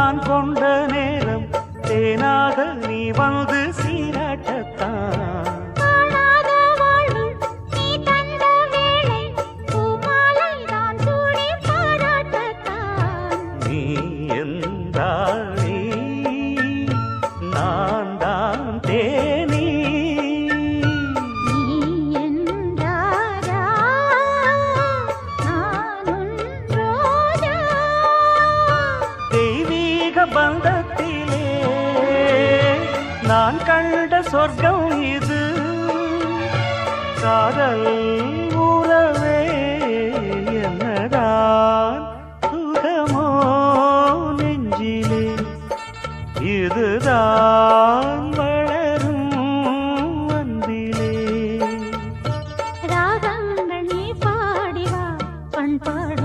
நான் கொண்ட நேரம் தேனாக நீ வந்து சீராட்டத்தான். நீ எந்தாளே நான் பந்தத்திலே நான் கண்ட சொர்க்கம் இது. காதல் உறவே என்னதான் சுகமோ நெஞ்சிலே. இதுதான் பாட